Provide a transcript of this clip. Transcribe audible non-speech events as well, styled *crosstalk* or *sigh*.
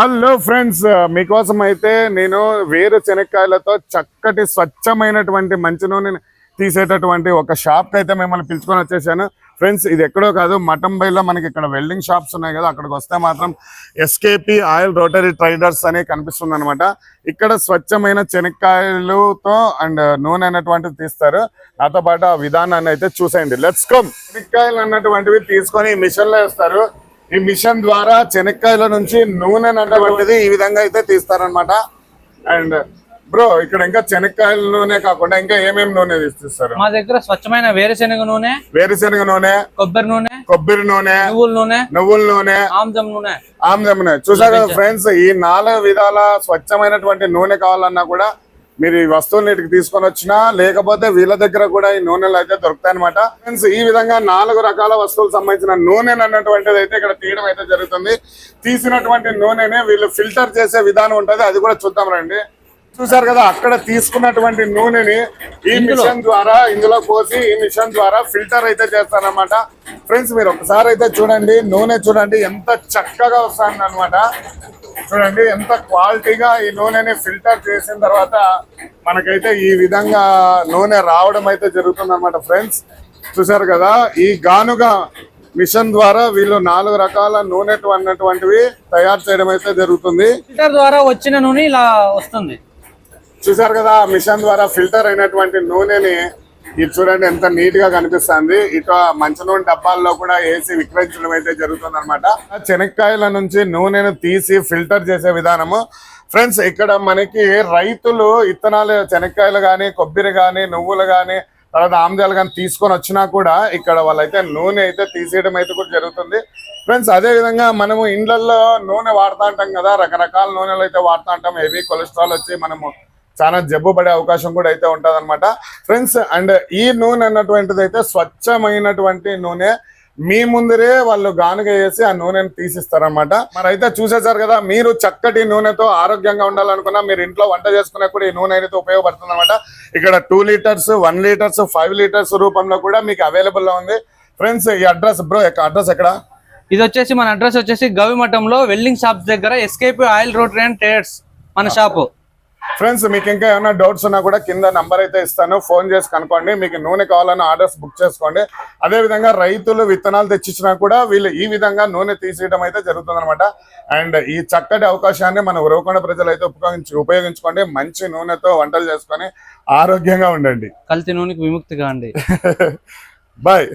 Hello friends మీకోసం అయితే నేను వేరు శనక్కాయలతో చక్కటి స్వచ్ఛమైనటువంటి మంచి నూనె తీసేటటువంటి ఒక షాప్ అయితే మిమ్మల్ని పిలుచుకొని వచ్చేసాను. ఫ్రెండ్స్ ఇది ఎక్కడో కాదు మటంబైలో మనకి ఇక్కడ వెల్డింగ్ షాప్స్ ఉన్నాయి కదా అక్కడికి వస్తే మాత్రం ఎస్కేపీ ఆయిల్ రోటరీ ట్రైడర్స్ అని కనిపిస్తుంది అనమాట ఇక్కడ స్వచ్ఛమైన శనక్కాయలతో అండ్ నూనె అనేటువంటిది తీస్తారు. నాతో పాటు ఆ విధానాన్ని అయితే చూసేయండి. లెట్స్ కమ్ శనక్కాయలు అన్నటువంటివి తీసుకొని మిషన్లో వేస్తారు. ఈ మిషన్ ద్వారా శనక్కాయల నుంచి నూనె అన్నటువంటిది ఈ విధంగా అయితే తీస్తారనమాట అండ్ బ్రో ఇక్కడ ఇంకా శనక్కాయల నూనె కాకుండా ఇంకా ఏమేమి నూనె తీస్తారు? మా దగ్గర స్వచ్ఛమైన వేరుశనగ నూనె వేరుశనగ నూనె కొబ్బరి నూనె కొబ్బరి నూనె నువ్వుల నూనె నువ్వుల నూనె ఆముదం నూనె. ఆమ్లం నూనె. చూసారు కదా ఫ్రెండ్స్ ఈ నాలుగు విధాల స్వచ్ఛమైనటువంటి నూనె కావాలన్నా కూడా మీరు ఈ వస్తువులు నీటికి తీసుకొని వచ్చినా లేకపోతే వీళ్ళ దగ్గర కూడా ఈ నూనెలు అయితే దొరుకుతాయి అనమాట ఫ్రెండ్స్ ఈ విధంగా నాలుగు రకాల వస్తువులకు సంబంధించిన నూనె అన్నటువంటిది అయితే ఇక్కడ తీయడం అయితే జరుగుతుంది. తీసినటువంటి నూనెనే వీళ్ళు ఫిల్టర్ చేసే విధానం ఉంటది. అది కూడా చూద్దాం రండి. చూసారు కదా అక్కడ తీసుకున్నటువంటి నూనెని ఈ మిషన్ ద్వారా ఇందులో పోసి ఈ మిషన్ ద్వారా ఫిల్టర్ అయితే చేస్తారన్నమాట. ఫ్రెండ్స్ మీరు ఒకసారి అయితే చూడండి నూనె చూడండి ఎంత చక్కగా వస్తుంది అనమాట చూడండి ఎంత క్వాలిటీగా ఈ నూనెని ఫిల్టర్ చేసిన తర్వాత మనకైతే ఈ విధంగా నూనె రావడం అయితే జరుగుతుంది అనమాట ఫ్రెండ్స్ చూసారు కదా ఈ గానుగా మిషన్ ద్వారా వీళ్ళు నాలుగు రకాల నూనె అన్నటువంటివి తయారు చేయడం అయితే జరుగుతుంది. ఫిల్టర్ ద్వారా వచ్చిన నూనె ఇలా వస్తుంది. చూసారు కదా మిషన్ ద్వారా ఫిల్టర్ అయినటువంటి నూనెని ఇది చూడండి ఎంత నీట్గా కనిపిస్తుంది. ఇటు మంచి నూనె డబ్బాల్లో కూడా వేసి విక్రయించడం అయితే జరుగుతుంది అనమాట శనక్కాయల నుంచి నూనెను తీసి ఫిల్టర్ చేసే విధానము. ఫ్రెండ్స్ ఇక్కడ మనకి రైతులు ఇత్తనాలు శనక్కాయలు కానీ కొబ్బరి కానీ నువ్వులు కానీ తర్వాత ఆమ్దాలు కానీ తీసుకొని వచ్చినా కూడా ఇక్కడ వాళ్ళైతే నూనె అయితే తీసేయడం అయితే కూడా జరుగుతుంది. ఫ్రెండ్స్ అదే విధంగా మనము ఇండ్లలో నూనె వాడుతూ ఉంటాం కదా రకరకాల నూనెలు అయితే వాడుతూ ఉంటాం. హెవీ కొలెస్ట్రాల్ వచ్చి మనము చాలా జబ్బు పడే అవకాశం కూడా అయితే ఉంటది అనమాట ఫ్రెండ్స్ అండ్ ఈ నూనె అన్నటువంటిది అయితే స్వచ్ఛమైనటువంటి నూనె. మీ ముందరే వాళ్ళు గానుగ వేసి ఆ నూనెని తీసిస్తారనమాట మరి అయితే చూసేసారు కదా మీరు చక్కటి నూనెతో ఆరోగ్యంగా ఉండాలనుకున్నా మీరు ఇంట్లో వంట చేసుకునే కూడా ఈ నూనె అయితే ఉపయోగపడుతుంది అనమాట ఇక్కడ two litres one litres five litres రూపంలో కూడా మీకు అవైలబుల్లో ఉంది. ఫ్రెండ్స్ ఈ అడ్రస్ బ్రో అడ్రస్ ఎక్కడ? ఇది వచ్చేసి మన అడ్రస్ వచ్చేసి గవిమఠంలో వెల్డింగ్ షాప్స్ దగ్గర SKP oil rotary and traders మన షాపు. ఫ్రెండ్స్ మీకు ఇంకా ఏమైనా డౌట్స్ ఉన్నా కూడా కింద నంబర్ అయితే ఇస్తాను. ఫోన్ చేసి కనుక్కోండి. మీకు నూనె కావాలన్న ఆర్డర్స్ బుక్ చేసుకోండి. అదే విధంగా రైతులు విత్తనాలు తెచ్చిచ్చినా కూడా వీళ్ళు ఈ విధంగా నూనె తీసేయడం అయితే జరుగుతుంది అనమాట అండ్ ఈ చక్కటి అవకాశాన్ని మన ఉరవకొండ ప్రజలు అయితే ఉపయోగించు ఉపయోగించుకోండి. మంచి నూనెతో వంటలు చేసుకొని ఆరోగ్యంగా ఉండండి. కల్తీ నూనెకి విముక్తి కాండి బాయ్ *laughs*